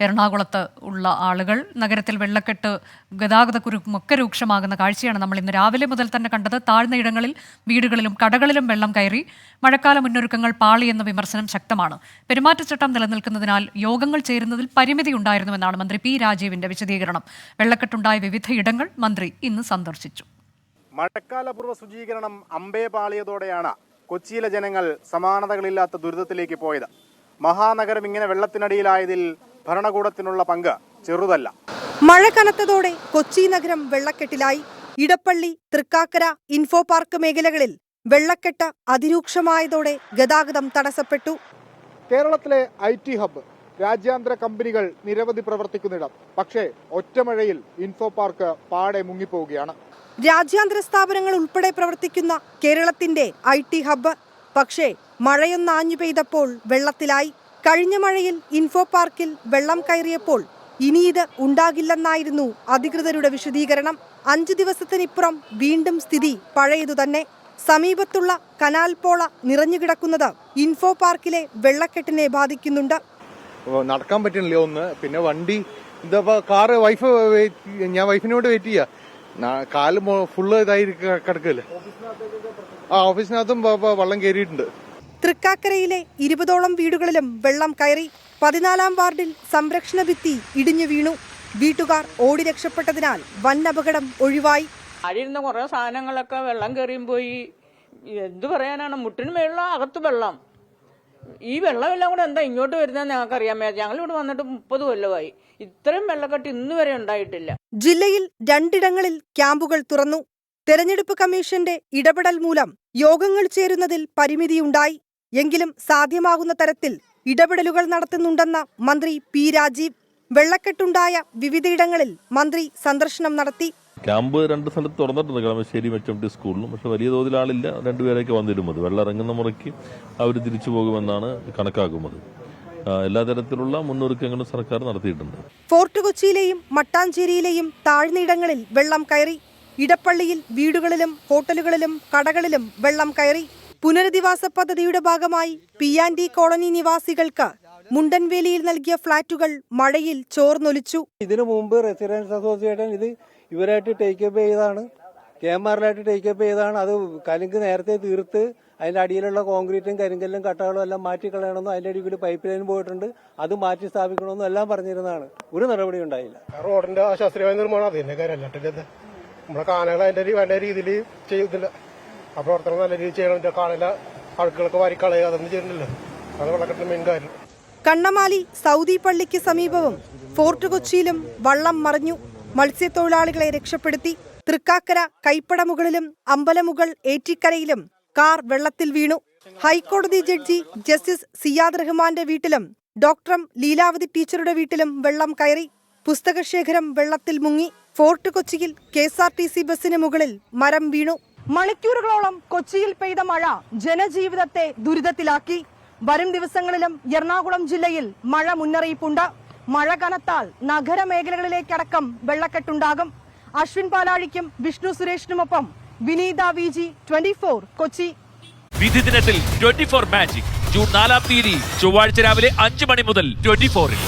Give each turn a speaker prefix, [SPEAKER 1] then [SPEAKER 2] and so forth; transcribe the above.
[SPEAKER 1] എറണാകുളത്ത് ഉള്ള ആളുകൾ. നഗരത്തിൽ വെള്ളക്കെട്ട് ഗതാഗത കുരുക്കുമൊക്കെ രൂക്ഷമാകുന്ന കാഴ്ചയാണ് നമ്മൾ ഇന്ന് രാവിലെ മുതൽ തന്നെ കണ്ടത്. താഴ്ന്ന ഇടങ്ങളിൽ വീടുകളിലും കടകളിലും വെള്ളം കയറി മഴക്കാല മുന്നൊരുക്കങ്ങൾ പാളി എന്ന വിമർശനം ശക്തമാണ്. പെരുമാറ്റച്ചട്ടം നിലനിൽക്കുന്നതിനാൽ യോഗങ്ങൾ ചേരുന്നതിൽ പരിമിതി ഉണ്ടായിരുന്നുവെന്നാണ് മന്ത്രി പി രാജീവിന്റെ വിശദീകരണം. വെള്ളക്കെട്ടുണ്ടായ വിവിധ ഇടങ്ങൾ മന്ത്രി ഇന്ന് സന്ദർശിച്ചു.
[SPEAKER 2] മഴക്കാലപൂർവ ശുചീകരണം അമ്പേ പാളിയതോടെയാണ് കൊച്ചിയിലെ ജനങ്ങൾ സമാനതകളില്ലാത്ത ദുരിതത്തിലേക്ക് പോയത്. മഹാനഗരം ഇങ്ങനെ വെള്ളത്തിനടിയിലായതിൽ ഭരണകൂടത്തിനുള്ള പങ്ക് ചെറുതല്ല.
[SPEAKER 3] മഴ കനത്തതോടെ കൊച്ചി നഗരം വെള്ളക്കെട്ടിലായി. ഇടപ്പള്ളി തൃക്കാക്കര ഇൻഫോ പാർക്ക് മേഖലകളിൽ വെള്ളക്കെട്ട് അതിരൂക്ഷമായതോടെ ഗതാഗതം തടസ്സപ്പെട്ടു.
[SPEAKER 2] കേരളത്തിലെ ഐ ടി ഹബ്ബ് രാജ്യാന്തര കമ്പനികൾ നിരവധി പ്രവർത്തിക്കുന്നിടം. പക്ഷേ ഒറ്റമഴയിൽ ഇൻഫോ പാർക്ക് പാടെ മുങ്ങിപ്പോവുകയാണ്.
[SPEAKER 3] രാജ്യാന്തര സ്ഥാപനങ്ങൾ ഉൾപ്പെടെ പ്രവർത്തിക്കുന്ന കേരളത്തിന്റെ ഐ ടി ഹബ്ബ്. പക്ഷേ മഴയൊന്നാഞ്ഞു പെയ്തപ്പോൾ വെള്ളത്തിലായി. കഴിഞ്ഞ മഴയിൽ ഇൻഫോ പാർക്കിൽ വെള്ളം കയറിയപ്പോൾ ഇനി ഇത് ഉണ്ടാകില്ലെന്നായിരുന്നു അധികൃതരുടെ വിശദീകരണം. അഞ്ചു ദിവസത്തിനിപ്പുറം വീണ്ടും സ്ഥിതി പഴയതു തന്നെ. സമീപത്തുള്ള കനാൽ പോള നിറഞ്ഞുകിടക്കുന്നത് ഇൻഫോ പാർക്കിലെ വെള്ളക്കെട്ടിനെ ബാധിക്കുന്നുണ്ട്.
[SPEAKER 4] നടക്കാൻ പറ്റണില്ല ഒന്ന്. പിന്നെ വണ്ടി കാറ് വൈഫ് ഞാൻ വൈഫിനോട് വെയിറ്റ് ചെയ്യാ. കാൽ ഫുള്ള് ഇതായി കിടക്കല്ലേ? ആ ഓഫീസിനകത്തും വെള്ളം കയറിയിട്ടുണ്ട്.
[SPEAKER 3] തൃക്കാക്കരയിലെ ഇരുപതോളം വീടുകളിലും വെള്ളം കയറി പതിനാലാം വാർഡിൽ സംരക്ഷണ ഭിത്തി ഇടിഞ്ഞു വീണു. വീട്ടുകാർ ഓടി രക്ഷപ്പെട്ടതിനാൽ വൻ അപകടം ഒഴിവായി.
[SPEAKER 5] അഴിയുന്ന കുറേ സാധനങ്ങളൊക്കെ വെള്ളം കയറിയും പോയി. എന്ത് പറയാനാണ്? മുട്ടിന് മേളിലോ അകത്ത് വെള്ളം. ഈ വെള്ളമെല്ലാം കൂടെ എന്താ ഇങ്ങോട്ട് വരുന്നതെന്ന് ഞങ്ങൾക്കറിയാൻ ഞങ്ങൾ ഞങ്ങളിവിടെ വന്നിട്ട് മുപ്പത് കൊല്ലമായി. ഇത്രയും വെള്ളക്കെട്ട് ഇന്ന് വരെ ഉണ്ടായിട്ടില്ല.
[SPEAKER 3] ജില്ലയിൽ രണ്ടിടങ്ങളിൽ ക്യാമ്പുകൾ തുറന്നു. തെരഞ്ഞെടുപ്പ് കമ്മീഷന്റെ ഇടപെടൽ മൂലം യോഗങ്ങൾ ചേരുന്നതിൽ പരിമിതിയുണ്ടായി. എങ്കിലും സാധ്യമാകുന്ന തരത്തിൽ ഇടപെടലുകൾ നടത്തുന്നുണ്ടെന്ന മന്ത്രി പി രാജീവ്. വെള്ളക്കെട്ടുണ്ടായ വിവിധയിടങ്ങളിൽ മന്ത്രി സന്ദർശനം നടത്തി.
[SPEAKER 6] ക്യാമ്പ് രണ്ട് സ്ഥലത്ത് തുറന്നിട്ടുണ്ട്. കളമശ്ശേരി മെച്ചംടി സ്കൂളിലും. പക്ഷെ വലിയ തോതിൽ ആളില്ല. രണ്ടുപേരൊക്കെ വന്നിരുന്നത്. വെള്ളം ഇറങ്ങുന്ന മുറയ്ക്ക് അവർ തിരിച്ചു പോകുമെന്നാണ് കണക്കാക്കുന്നത്. എല്ലാ തരത്തിലുള്ള മുന്നൊരുക്കങ്ങളും സർക്കാർ നടത്തിയിട്ടുണ്ട്.
[SPEAKER 3] ഫോർട്ട് കൊച്ചിയിലെയും മട്ടാഞ്ചേരിയിലെയും താഴ്ന്നയിടങ്ങളിൽ വെള്ളം കയറി. ഇടപ്പള്ളിയിൽ വീടുകളിലും ഹോട്ടലുകളിലും കടകളിലും വെള്ളം കയറി. പുനരധിവാസ പദ്ധതിയുടെ ഭാഗമായി പി ആൻഡ് ഡി കോളനി നിവാസികൾക്ക് മുണ്ടൻവേലിയിൽ നൽകിയ ഫ്ളാറ്റുകൾ മഴയിൽ ചോർന്നൊലിച്ചു.
[SPEAKER 7] ഇതിനു മുമ്പ് റെസിഡൻസ് അസോസിയേഷൻ ഇത് ഇവരായിട്ട് ടേക്കപ്പ് ചെയ്താണ് കെ എം ആറിലായിട്ട് ടേക്കപ്പ് ചെയ്താണ് അത് കലുങ്ക് നേരത്തെ തീർത്ത് അതിന്റെ അടിയിലുള്ള കോൺക്രീറ്റും കരിങ്കല്ലും കട്ടകളും എല്ലാം മാറ്റി കളയണമെന്നും അതിന്റെ അടിയിൽ കൂടി പൈപ്പ് ലൈൻ പോയിട്ടുണ്ട്. അത് മാറ്റി സ്ഥാപിക്കണമെന്നും എല്ലാം പറഞ്ഞിരുന്നതാണ്. ഒരു നടപടി ഉണ്ടായില്ല.
[SPEAKER 8] റോഡിന്റെ ശാസ്ത്രീയമായ നിർമ്മാണം അതിന്റെ കാര്യം. നമ്മുടെ നമ്മളെ കാനകൾ അതിന്റെ വേണ്ട രീതിയിൽ ചെയ്യുന്നില്ല ആ പ്രവർത്തനം നല്ല രീതിയിൽ ചെയ്യണം മറ്റേ കാനല അഴുക്കുകളൊക്കെ വാരി കളയുക അതൊന്നും ചെയ്യുന്നില്ല. അത് വെള്ളക്കെട്ടിന്റെ മെയിൻ കാര്യം.
[SPEAKER 3] കണ്ണമാലി സൗദി പള്ളിക്ക് സമീപവും ഫോർട്ട് കൊച്ചിയിലും വള്ളം മറിഞ്ഞു. മത്സ്യത്തൊഴിലാളികളെ രക്ഷപ്പെടുത്തി. തൃക്കാക്കര കൈപ്പടമുകളിലും അമ്പലമുകൾ ഏറ്റിക്കരയിലും കാർ വെള്ളത്തിൽ വീണു. ഹൈക്കോടതി ജഡ്ജി ജസ്റ്റിസ് സിയാദ് റഹ്മാന്റെ വീട്ടിലും ഡോക്ടറും ലീലാവതി ടീച്ചറുടെ വീട്ടിലും വെള്ളം കയറി. പുസ്തകശേഖരം വെള്ളത്തിൽ മുങ്ങി. ഫോർട്ട് കൊച്ചിയിൽ കെ ബസിന് മുകളിൽ മരം വീണു. മണിക്കൂറുകളോളം കൊച്ചിയിൽ പെയ്ത മഴ ജനജീവിതത്തെ ദുരിതത്തിലാക്കി. വരും ദിവസങ്ങളിലും എറണാകുളം ജില്ലയിൽ മഴ മുന്നറിയിപ്പുണ്ട്. മഴ കനത്താൽ നഗരമേഖലകളിലേക്കടക്കം വെള്ളക്കെട്ടുണ്ടാകും. അശ്വിൻ പാലാഴിക്കും Vishnu സുരേഷിനുമൊപ്പം Vineetha V G twenty four Kochi.
[SPEAKER 9] വിധി ദിനത്തിൽ ട്വന്റി ഫോർ മാജിക്. ജൂൺ നാലാം തീയതി ചൊവ്വാഴ്ച രാവിലെ അഞ്ച് മണി മുതൽ ട്വന്റി ഫോറിൽ.